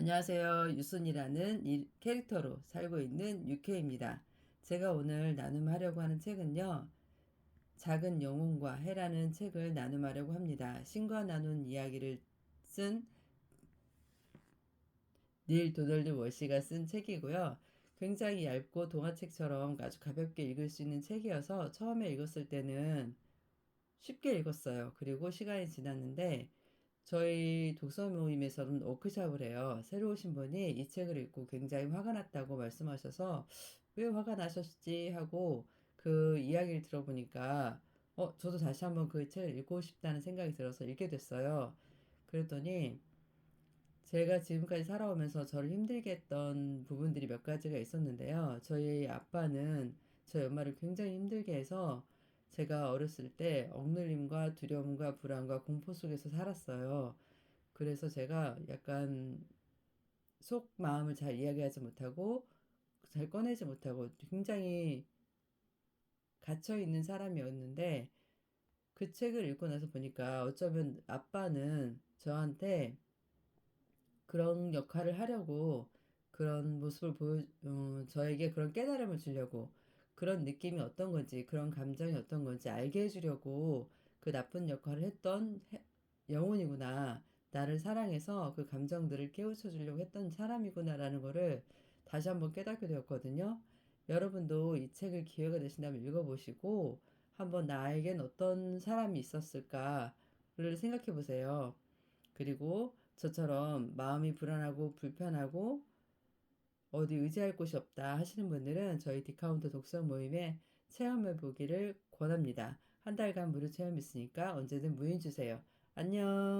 안녕하세요. 유순이라는 이 캐릭터로 살고 있는 유케입니다. 제가 오늘 나눔하려고 하는 책은요. 작은 영혼과 해라는 책을 나눔하려고 합니다. 신과 나눈 이야기를 쓴 닐 도널드 워시가 쓴 책이고요. 굉장히 얇고 동화책처럼 아주 가볍게 읽을 수 있는 책이어서 처음에 읽었을 때는 쉽게 읽었어요. 그리고 시간이 지났는데 저희 독서 모임에서는 워크숍을 해요. 새로 오신 분이 이 책을 읽고 굉장히 화가 났다고 말씀하셔서 왜 화가 나셨지 하고 그 이야기를 들어보니까 어, 저도 다시 한번 그 책을 읽고 싶다는 생각이 들어서 읽게 됐어요. 그랬더니 제가 지금까지 살아오면서 저를 힘들게 했던 부분들이 몇 가지가 있었는데요. 저희 아빠는 저희 엄마를 굉장히 힘들게 해서 제가 어렸을 때 억눌림과 두려움과 불안과 공포 속에서 살았어요. 그래서 제가 약간 속 마음을 잘 이야기하지 못하고 잘 꺼내지 못하고 굉장히 갇혀 있는 사람이었는데 그 책을 읽고 나서 보니까 어쩌면 아빠는 저한테 그런 역할을 하려고 그런 모습을 보여, 어, 저에게 그런 깨달음을 주려고 그런 느낌이 어떤 건지, 그런 감정이 어떤 건지 알게 해주려고 그 나쁜 역할을 했던 해- 영혼이구나. 나를 사랑해서 그 감정들을 깨우쳐 주려고 했던 사람이구나라는 거를 다시 한번 깨닫게 되었거든요. 여러분도 이 책을 기회가 되신다면 읽어보시고 한번 나에겐 어떤 사람이 있었을까를 생각해 보세요. 그리고 저처럼 마음이 불안하고 불편하고 어디 의지할 곳이 없다 하시는 분들은 저희 디카운트 독서 모임에 체험해 보기를 권합니다. 한 달간 무료 체험 있으니까 언제든 문의 주세요. 안녕.